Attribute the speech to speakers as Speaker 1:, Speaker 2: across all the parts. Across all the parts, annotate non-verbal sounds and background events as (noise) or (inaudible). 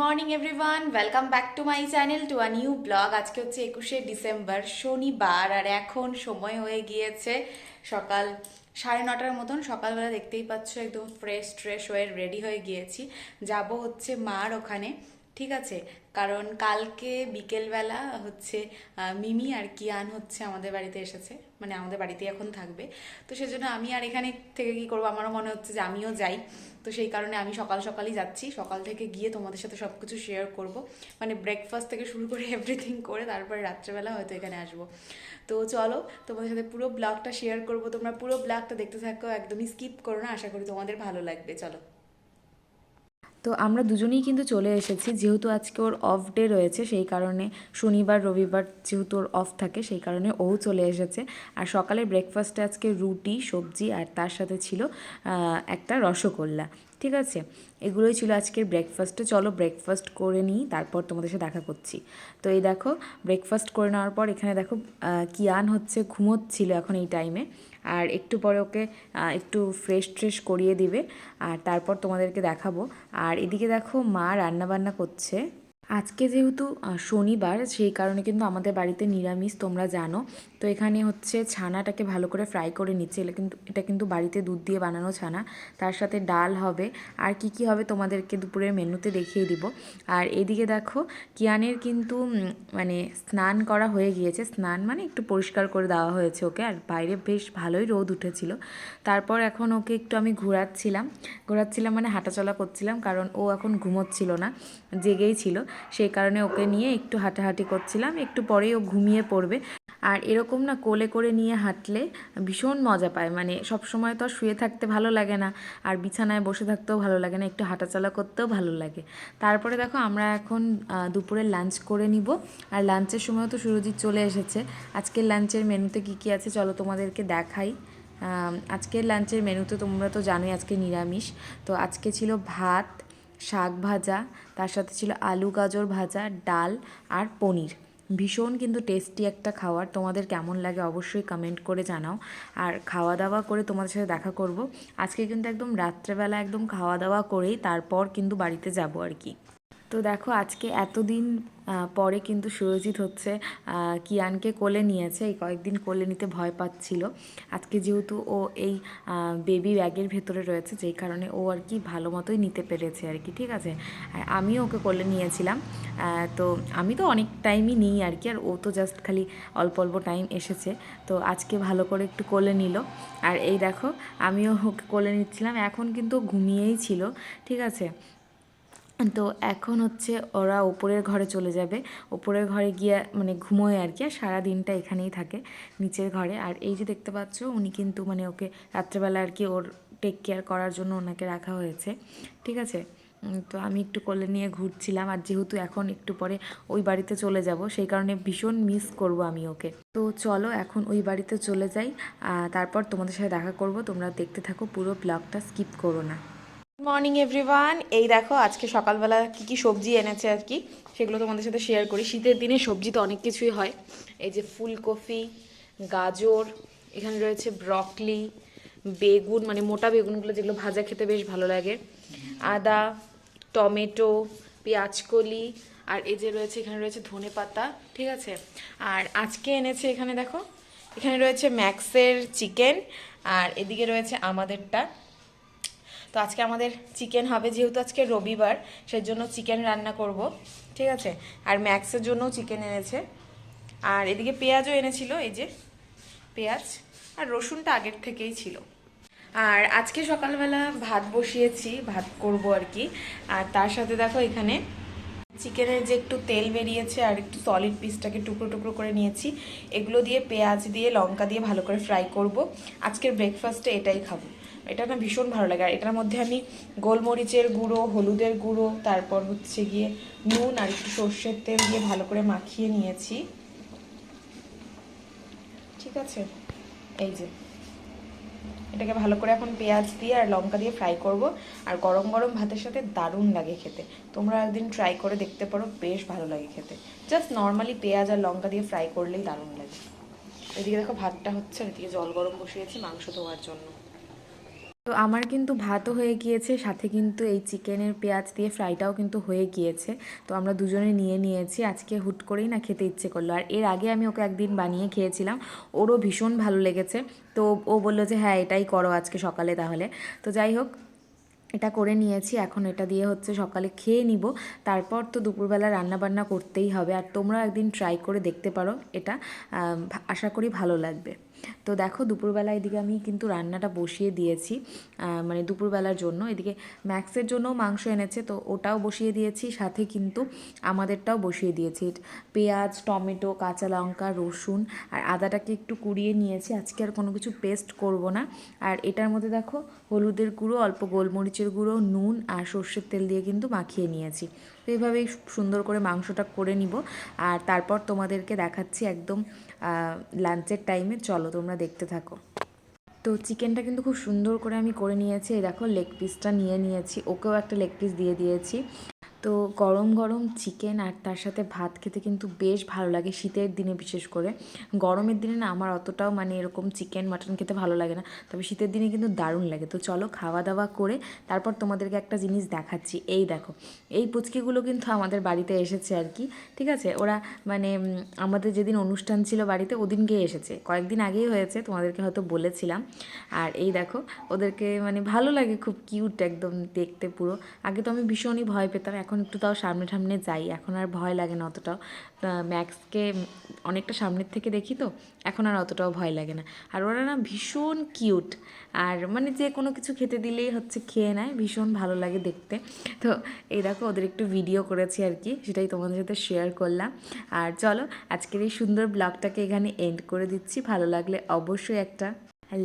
Speaker 1: Morning everyone welcome back to my channel to a new blog আজকে হচ্ছে একুশে December, শনিবার, আর এখন সময় হয়ে গিয়েছে সকাল সাড়ে নটার মতন। সকালবেলা দেখতেই পাচ্ছ, একদম ফ্রেশ ট্রেশ হয়ে রেডি হয়ে গিয়েছি। যাব হচ্ছে মার ওখানে। ঠিক আছে? কারণ কালকে বিকেলবেলা হচ্ছে মিমি আর কিয়ান হচ্ছে আমাদের বাড়িতে এসেছে। মানে আমাদের বাড়িতে এখন থাকবে। তো সেজন্য আমি আর এখানে থেকে কি করব? আমারও মনে হচ্ছে যে আমিও যাই। তো সেই কারণে আমি সকাল সকালই যাচ্ছি। সকাল থেকে গিয়ে তোমাদের সাথে সব কিছু শেয়ার করব। মানে ব্রেকফাস্ট থেকে শুরু করে (laughs) এভরিথিং করে তারপরে রাত্রেবেলা হয়তো এখানে আসব। তো চলো, তোমাদের সাথে পুরো ব্লগটা শেয়ার করব। তোমরা পুরো ব্লগটা দেখতে থাকো। একদমই স্কিপ করো না। আশা করি তোমাদের ভালো লাগবে। চলো।
Speaker 2: তো আমরা দুজনেই কিন্তু চলে এসেছি, যেহেতু আজকে ওর অফ ডে রয়েছে, সেই কারণে শনিবার, রবিবার যেহেতু ওর অফ থাকে, সেই কারণে ও চলে এসেছে। আর সকালে ব্রেকফাস্টে আজকে রুটি, সবজি আর তার সাথে ছিল একটা রসগোল্লা, ঠিক আছে? এগুলোই ছিল আজকের ব্রেকফাস্টে চলো ব্রেকফাস্ট করে নিই, তারপর তোমাদের সাথে দেখা করছি। তো এই দেখো ব্রেকফাস্ট করে নেওয়ার পর এখানে দেখো কিয়ান হচ্ছে, ঘুমোচ্ছিল এখন এই টাইমে আর একটু পরে ওকে একটু ফ্রেশ ট্রেশ করিয়ে দিবে। আর তারপর তোমাদেরকে দেখাবো। আর এদিকে দেখো মা রান্না বান্না করছে। আজকে যেহেতু শনিবার, সেই কারণে কিন্তু আমাদের বাড়িতে নিরামিষ, তোমরা জানো। তো এখানে হচ্ছে ছানাটাকে ভালো করে ফ্রাই করে নিচ্ছে। এটা কিন্তু এটা কিন্তু বাড়িতে দুধ দিয়ে বানানো ছানা। তার সাথে ডাল হবে। আর কি কি হবে তোমাদেরকে দুপুরের মেনুতে দেখিয়ে দিব। আর এদিকে দেখো, কিয়ানের কিন্তু মানে স্নান করা হয়ে গিয়েছে। স্নান মানে একটু পরিষ্কার করে দেওয়া হয়েছে ওকে। আর বাইরে বেশ ভালোই রোদ উঠেছিল। তারপর এখন ওকে একটু আমি ঘোরাচ্ছিলাম। ঘোরাচ্ছিলাম মানে হাঁটাচলা করছিলাম। কারণ ও এখন ঘুমোচ্ছিল না, জেগেই ছিল। সেই কারণে ওকে নিয়ে একটু হাঁটাহাঁটি করছিলাম। একটু পরেই ও ঘুমিয়ে পড়বে। আর এরকম না কোলে করে নিয়ে হাঁটলে ভীষণ মজা পায়। মানে সব সময় তো আর শুয়ে থাকতে ভালো লাগে না, আর বিছানায় বসে থাকতেও ভালো লাগে না, একটু হাঁটাচলা করতেও ভালো লাগে। তারপরে দেখো আমরা এখন দুপুরে লাঞ্চ করে নিব। আর লাঞ্চের সময় তো সুরজিৎ চলে এসেছে। আজকের লাঞ্চের মেনুতে কী কী আছে চলো তোমাদেরকে দেখাই। আজকের লাঞ্চের মেনুতে তোমরা তো জানোই আজকে নিরামিষ। তো আজকে ছিল ভাত, শাক ভাজা, তার সাথে ছিল আলু গাজর ভাজা, ডাল আর পনির। ভীষণ কিন্তু টেস্টি একটা খাবার তোমাদের কেমন লাগে অবশ্যই কমেন্ট করে জানাও। আর খাওয়া দাওয়া করে তোমাদের সাথে দেখা করব। আজকে কিন্তু একদম রাত্রেবেলা একদম খাওয়া দাওয়া করেই তারপর কিন্তু বাড়িতে যাব আর কি। তো দেখো আজকে এতদিন পরে কিন্তু সুরজিৎ হচ্ছে কিয়ানকে কোলে নিয়েছে, এই কয়েকদিন কোলে নিতে ভয় পাচ্ছিল। আজকে যেহেতু ও এই বেবি ব্যাগের ভেতরে রয়েছে, যেই কারণে ও আর কি ভালো মতোই নিতে পেরেছে আর কি, ঠিক আছে? আর আমিও ওকে কোলে নিয়েছিলাম তো আমি তো অনেক টাইমই নিই আর কি, আর ও তো জাস্ট খালি অল্প অল্প টাইম এসেছে, তো আজকে ভালো করে একটু কোলে নিল। আর এই দেখো, আমিও ওকে কোলে নিচ্ছিলাম, এখন কিন্তু ঘুমিয়েই ছিল, ঠিক আছে? তো এখন হচ্ছে ওরা ওপরের ঘরে চলে যাবে। ওপরের ঘরে গিয়ে মানে ঘুমোয় আর কি, আর সারা দিনটা এখানেই থাকে নিচের ঘরে। আর এই যে দেখতে পাচ্ছ, উনি কিন্তু মানে ওকে রাত্রেবেলা আর কি ওর টেক কেয়ার করার জন্য ওনাকে রাখা হয়েছে। ঠিক আছে? তো আমি একটু কোলে নিয়ে ঘুরছিলাম, আর যেহেতু এখন একটু পরে ওই বাড়িতে চলে যাব, সেই কারণে ভীষণ মিস করব আমি ওকে। তো চলো, এখন ওই বাড়িতে চলে যাই। তারপর তোমাদের সাথে দেখা করব। তোমরা দেখতে থাকো, পুরো ব্লগটা স্কিপ করো না।
Speaker 1: Morning, everyone. এই দেখো, আজকে সকালবেলা কি কি সবজি এনেছে আর কি, সেগুলো তোমাদের সাথে শেয়ার করি। শীতের দিনে সবজি তো অনেক কিছুই হয়। এই যে ফুলকপি, গাজর, এখানে রয়েছে ব্রকলি, বেগুন মানে মোটা বেগুনগুলো যেগুলো ভাজা খেতে বেশ ভালো লাগে। আদা, টমেটো, পেঁয়াজকলি, আর এই যে রয়েছে, এখানে রয়েছে ধনে পাতা, ঠিক আছে? আর আজকে এনেছে এখানে দেখো, এখানে রয়েছে ম্যাক্সের চিকেন, আর এদিকে রয়েছে আমাদেরটা। তো আজকে আমাদের চিকেন হবে, যেহেতু আজকে রবিবার সেই জন্য চিকেন রান্না করব, ঠিক আছে? আর ম্যাক্সের জন্যও চিকেন এনেছে। আর এদিকে পেঁয়াজও এনেছিল, এই যে পেঁয়াজ আর রসুনটা আগের থেকেই ছিল। আর আজকে সকালবেলা ভাত বসিয়েছি, ভাত করব আর কি। আর তার সাথে দেখো এখানে চিকেনের যে একটু তেল বেরিয়েছে আর একটু সলিড পিসটাকে টুকরো টুকরো করে নিয়েছি, এগুলো দিয়ে পেঁয়াজ দিয়ে, লঙ্কা দিয়ে ভালো করে ফ্রাই করব। আজকের ব্রেকফাস্টে এটাই খাব। এটা না ভীষণ ভালো লাগে। আর এটার মধ্যে আমি গোলমরিচের গুঁড়ো, হলুদের গুঁড়ো, তারপর হচ্ছে গিয়ে নুন আর একটু সর্ষের তেল দিয়ে ভালো করে মাখিয়ে নিয়েছি। ঠিক আছে? এই যে। এটাকে ভালো করে এখন পেঁয়াজ দিয়ে আর লঙ্কা দিয়ে ফ্রাই করব। আর গরম গরম ভাতের সাথে দারুণ লাগে খেতে। তোমরা একদিন ট্রাই করে দেখতে পারো, বেশ ভালো লাগে খেতে। জাস্ট নর্মালি পেঁয়াজ আর লঙ্কা দিয়ে ফ্রাই করলেই দারুণ লাগে। এদিকে দেখো ভাতটা হচ্ছে আর এদিকে জল গরম বসিয়েছি মাংস ধোয়ার জন্য।
Speaker 2: তো আমার কিন্তু ভাতও হয়ে গিয়েছে, সাথে কিন্তু এই চিকেনের পেঁয়াজ দিয়ে ফ্রাইটাও কিন্তু হয়ে গিয়েছে। তো আমরা দুজনে নিয়ে নিয়েছি, আজকে হুট করেই না খেতে ইচ্ছে করল। আর এর আগে আমি ওকে একদিন বানিয়ে খেয়েছিলাম, ওরও ভীষণ ভালো লেগেছে। তো ও বলল যে হ্যাঁ এটাই করো আজকে সকালে তাহলে। তো যাই হোক, এটা করে নিয়েছি, এখন এটা দিয়ে হচ্ছে সকালে খেয়ে নিব। তারপর তো দুপুরবেলা রান্না বান্না করতেই হবে। আর তোমরা একদিন ট্রাই করে দেখতে পারো এটা। আশা করি ভালো লাগবে। তো দেখো দুপুরবেলা এদিকে আমি কিন্তু রান্নাটা বসিয়ে দিয়েছি মানে দুপুরবেলার জন্য। এদিকে ম্যাক্সের জন্যও মাংস এনেছে, তো ওটাও বসিয়ে দিয়েছি, সাথে কিন্তু আমাদেরটাও বসিয়ে দিয়েছি। পেঁয়াজ, টমেটো, কাঁচা লঙ্কা, রসুন আর আদাটাকে একটু কুড়িয়ে নিয়েছি। আজকে আর কোনো কিছু পেস্ট করব না। আর এটার মধ্যে দেখো হলুদের গুঁড়ো, অল্প গোলমরিচের গুঁড়ো, নুন আর সর্ষের তেল দিয়ে কিন্তু মাখিয়ে নিয়েছি। তো এইভাবেই সুন্দর করে মাংসটা করে নিব। আর তারপর তোমাদেরকে দেখাচ্ছি একদম লাঞ্চের টাইমে চলো তোমরা দেখতে থাকো। তো চিকেনটা কিন্তু খুব সুন্দর করে আমি করে নিয়েছি। এই দেখো লেগ পিসটা নিয়ে নিয়েছি। ওকেও একটা লেগ পিস দিয়ে দিয়েছি। তো গরম গরম চিকেন আর তার সাথে ভাত খেতে কিন্তু বেশ ভালো লাগে শীতের দিনে বিশেষ করে। গরমের দিনে না আমার অতটাও মানে এরকম চিকেন মাটন খেতে ভালো লাগে না। তবে শীতের দিনে কিন্তু দারুণ লাগে। তো চলো খাওয়া দাওয়া করে তারপর তোমাদেরকে একটা জিনিস দেখাচ্ছি। এই দেখো, এই পুচকিগুলো কিন্তু আমাদের বাড়িতে এসেছে আর কি। ঠিক আছে? ওরা মানে আমাদের যেদিন অনুষ্ঠান ছিল বাড়িতে ওদিন গিয়ে এসেছে। কয়েকদিন আগেই হয়েছে, তোমাদেরকে হয়তো বলেছিলাম। আর এই দেখো, ওদেরকে মানে ভালো লাগে খুব কিউট একদম দেখতে পুরো। আগে তো আমি ভীষণই ভয় পেতাম এখন একটু তাও সামনে সামনে যাই, এখন আর ভয় লাগে না অতটাও। ম্যাক্সকে অনেকটা সামনের থেকে দেখি তো, এখন আর অতটাও ভয় লাগে না। আর ওরা না ভীষণ কিউট, আর মানে যে কোনো কিছু খেতে দিলেই হচ্ছে খেয়ে নেয়, ভীষণ ভালো লাগে দেখতে। তো এই দেখো, ওদের একটু ভিডিও করেছি আর কি, সেটাই তোমাদের সাথে শেয়ার করলাম। আর চলো, আজকের এই সুন্দর ব্লগটাকে এখানে এন্ড করে দিচ্ছি, ভালো লাগলে অবশ্যই একটা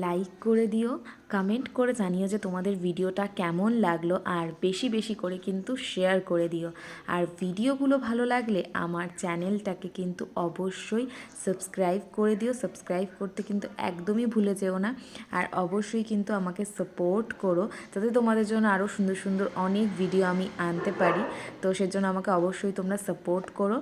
Speaker 2: লাইক করে দিও কমেন্ট করে জানিও যে তোমাদের ভিডিওটা কেমন লাগল আর বেশি বেশি করে কিন্তু শেয়ার করে দিও। আর ভিডিওগুলো ভালো লাগলে আমার চ্যানেলটাকে কিন্তু অবশ্যই সাবস্ক্রাইব করে দিও। সাবস্ক্রাইব করতে কিন্তু একদমই ভুলে যেও না। আর অবশ্যই কিন্তু আমাকে সাপোর্ট করো, যাতে তোমাদের জন্য আরও সুন্দর সুন্দর অনেক ভিডিও আমি আনতে পারি। তো সেজন্য আমাকে অবশ্যই তোমরা সাপোর্ট করো।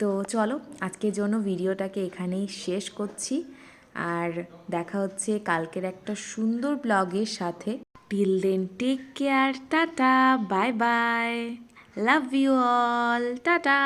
Speaker 2: তো চলো, আজকের জন্য ভিডিওটাকে এখানেই শেষ করছি। আর দেখা হচ্ছে কালকের একটা সুন্দর ব্লগের সাথে। Till then take care tata bye bye love you all tata.